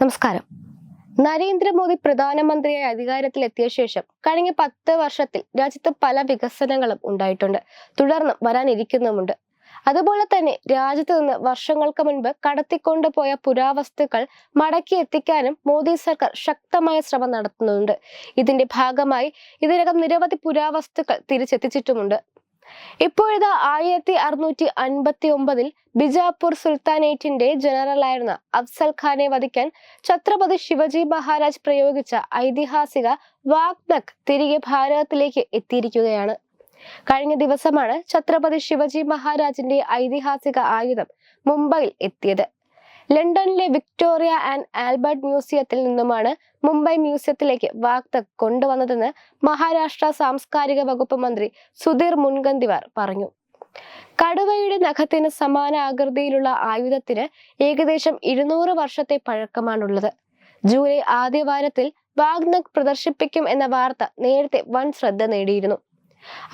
നമസ്കാരം. നരേന്ദ്രമോദി പ്രധാനമന്ത്രിയായി അധികാരത്തിലെത്തിയ ശേഷം കഴിഞ്ഞ പത്ത് വർഷത്തിൽ രാജ്യത്ത് പല വികസനങ്ങളും ഉണ്ടായിട്ടുണ്ട്. തുടർന്ന് വരാനിരിക്കുന്നുമുണ്ട്. അതുപോലെ തന്നെ രാജ്യത്ത് നിന്ന് വർഷങ്ങൾക്ക് മുൻപ് കടത്തിക്കൊണ്ടുപോയ പുരാവസ്തുക്കൾ മടക്കി എത്തിക്കാനും മോദി സർക്കാർ ശക്തമായ ശ്രമം നടത്തുന്നുണ്ട്. ഇതിന്റെ ഭാഗമായി ഇതിനകം നിരവധി പുരാവസ്തുക്കൾ തിരിച്ചെത്തിച്ചിട്ടുമുണ്ട്. ഇപ്പോഴിതാ ആയിരത്തി അറുന്നൂറ്റി അൻപത്തി ഒമ്പതിൽ ബിജാപൂർ സുൽത്താനേറ്റിന്റെ ജനറലായിരുന്ന അഫ്സൽ ഖാനെ വധിക്കാൻ ഛത്രപതി ശിവജി മഹാരാജ് പ്രയോഗിച്ച ഐതിഹാസിക വാഗ്നക് തിരികെ ഭാരതത്തിലേക്ക് എത്തിയിരിക്കുകയാണ്. കഴിഞ്ഞ ദിവസമാണ് ഛത്രപതി ശിവജി മഹാരാജിന്റെ ഐതിഹാസിക ആയുധം മുംബൈയിൽ എത്തിയത്. ലണ്ടനിലെ വിക്ടോറിയ ആൻഡ് ആൽബർട്ട് മ്യൂസിയത്തിൽ നിന്നുമാണ് മുംബൈ മ്യൂസിയത്തിലേക്ക് വാഗ്ദ കൊണ്ടുവന്നതെന്ന് മഹാരാഷ്ട്ര സാംസ്കാരിക വകുപ്പ് മന്ത്രി സുധീർ മുൻഗന്തിവാർ പറഞ്ഞു. കടുവയുടെ നഖത്തിന് സമാന ആകൃതിയിലുള്ള ആയുധത്തിന് ഏകദേശം ഇരുന്നൂറ് വർഷത്തെ പഴക്കമാണുള്ളത്. ജൂലൈ ആദ്യവാരത്തിൽ വാഗ്നക് പ്രദർശിപ്പിക്കും എന്ന വാർത്ത നേരത്തെ വൻ ശ്രദ്ധ നേടിയിരുന്നു.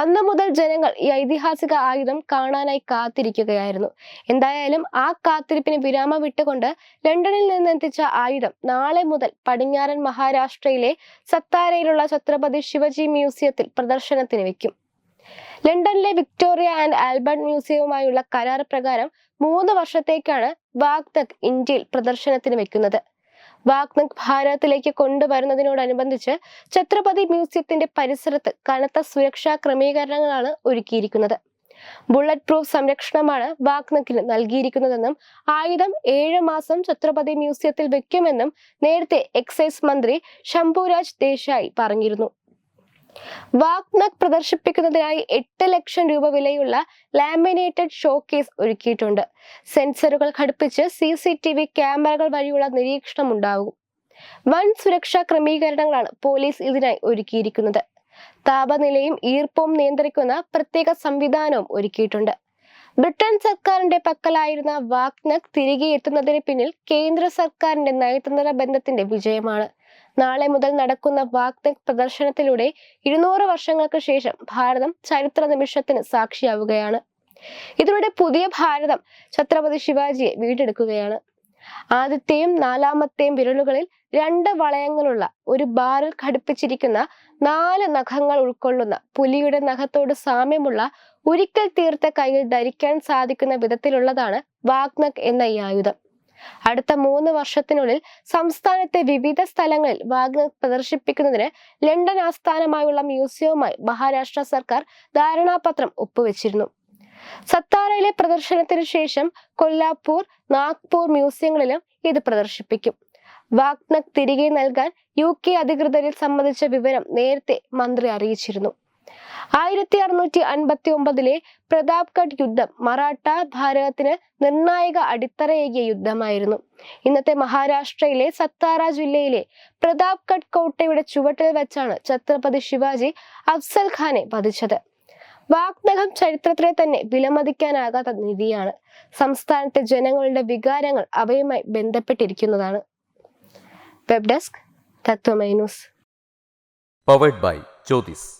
അന്ന് മുതൽ ജനങ്ങൾ ഈ ഐതിഹാസിക ആയുധം കാണാനായി കാത്തിരിക്കുകയായിരുന്നു. എന്തായാലും ആ കാത്തിരിപ്പിന് വിരാമം വിട്ടുകൊണ്ട് ലണ്ടനിൽ നിന്ന് എത്തിച്ച ആയുധം നാളെ മുതൽ പടിഞ്ഞാറൻ മഹാരാഷ്ട്രയിലെ സത്താരയിലുള്ള ഛത്രപതി ശിവജി മ്യൂസിയത്തിൽ പ്രദർശനത്തിന് വെക്കും. ലണ്ടനിലെ വിക്ടോറിയ ആൻഡ് ആൽബർട്ട് മ്യൂസിയവുമായുള്ള കരാർ പ്രകാരം മൂന്ന് വർഷത്തേക്കാണ് വാഗ്ദക് ഇന്ത്യയിൽ പ്രദർശനത്തിന് വെക്കുന്നത്. വാഗ്നക് ഭാരതത്തിലേക്ക് കൊണ്ടുവരുന്നതിനോടനുബന്ധിച്ച് ഛത്രപതി മ്യൂസിയത്തിന്റെ പരിസരത്ത് കനത്ത സുരക്ഷാ ക്രമീകരണങ്ങളാണ് ഒരുക്കിയിരിക്കുന്നത്. ബുള്ളറ്റ് പ്രൂഫ് സംരക്ഷണമാണ് വാഗ്നക്കിന് നൽകിയിരിക്കുന്നതെന്നും ആയുധം ഏഴ് മാസം ഛത്രപതി മ്യൂസിയത്തിൽ വെക്കുമെന്നും നേരത്തെ എക്സൈസ് മന്ത്രി ശംഭുരാജ് ദേശായി പറഞ്ഞിരുന്നു. വാഗ്നക് പ്രദർശിപ്പിക്കുന്നതിനായി എട്ട് ലക്ഷം രൂപ വിലയുള്ള ലാമിനേറ്റഡ് ഷോക്കേസ് ഒരുക്കിയിട്ടുണ്ട്. സെൻസറുകൾ ഘടിപ്പിച്ച് സി സി ടി വി ക്യാമറകൾ വഴിയുള്ള നിരീക്ഷണം ഉണ്ടാകും വൻ സുരക്ഷാ ക്രമീകരണങ്ങളാണ് പോലീസ് ഇതിനായി ഒരുക്കിയിരിക്കുന്നത്. താപനിലയും ഈർപ്പവും നിയന്ത്രിക്കുന്ന പ്രത്യേക സംവിധാനവും ഒരുക്കിയിട്ടുണ്ട്. ബ്രിട്ടൻ സർക്കാരിന്റെ പക്കലായിരുന്ന വാഗ്നക് തിരികെ എത്തുന്നതിന് പിന്നിൽ കേന്ദ്ര സർക്കാരിന്റെ നയതന്ത്ര ബന്ധത്തിന്റെ വിജയമാണ്. നാളെ മുതൽ നടക്കുന്ന വാഗ്നക് പ്രദർശനത്തിലൂടെ ഇരുന്നൂറ് വർഷങ്ങൾക്ക് ശേഷം ഭാരതം ചരിത്ര നിമിഷത്തിന് സാക്ഷിയാവുകയാണ്. ഇതിലൂടെ പുതിയ ഭാരതം ഛത്രപതി ശിവാജിയെ വീണ്ടെടുക്കുകയാണ് ആദ്യത്തെയും നാലാമത്തെയും വിരലുകളിൽ രണ്ട് വളയങ്ങളുള്ള ഒരു ബാറിൽ ഘടിപ്പിച്ചിരിക്കുന്ന നാല് നഖങ്ങൾ ഉൾക്കൊള്ളുന്ന പുലിയുടെ നഖത്തോട് സാമ്യമുള്ള ഒരിക്കൽ തീർത്ത കയ്യിൽ ധരിക്കാൻ സാധിക്കുന്ന വിധത്തിലുള്ളതാണ് വാഗ്നക് എന്ന ഈ ആയുധം. അടുത്ത മൂന്ന് വർഷത്തിനുള്ളിൽ സംസ്ഥാനത്തെ വിവിധ സ്ഥലങ്ങളിൽ വാഗ്നക് പ്രദർശിപ്പിക്കുന്നതിന് ലണ്ടൻ ആസ്ഥാനമായുള്ള മ്യൂസിയവുമായി മഹാരാഷ്ട്ര സർക്കാർ ധാരണാപത്രം ഒപ്പുവെച്ചിരുന്നു. സത്താറയിലെ പ്രദർശനത്തിന് ശേഷം കൊല്ലാപ്പൂർ നാഗ്പൂർ മ്യൂസിയങ്ങളിലും ഇത് പ്രദർശിപ്പിക്കും. വാഗ്നക് തിരികെ നൽകാൻ യു കെ അധികൃതരിൽ സംബന്ധിച്ച വിവരം നേരത്തെ മന്ത്രി അറിയിച്ചിരുന്നു. ആയിരത്തി അറുന്നൂറ്റി അൻപത്തി ഒമ്പതിലെ പ്രതാപ്ഗഡ് യുദ്ധം മറാഠ ഭാരതത്തിന് നിർണായക അടിത്തറയേകിയ യുദ്ധമായിരുന്നു. ഇന്നത്തെ മഹാരാഷ്ട്രയിലെ സത്താറ ജില്ലയിലെ പ്രതാപ്ഗഡ് കോട്ടയുടെ ചുവട്ടിൽ വെച്ചാണ് ഛത്രപതി ശിവാജി അഫ്സൽ ഖാനെ വധിച്ചത്. വാഗ്ദഗം ചരിത്രത്തിലെ തന്നെ വിലമതിക്കാനാകാത്ത നിധിയാണ്. സംസ്ഥാനത്തെ ജനങ്ങളുടെ വികാരങ്ങൾ അവയുമായി ബന്ധപ്പെട്ടിരിക്കുന്നതാണ്. Web desk Tatvamayi news. Powered by Jyothis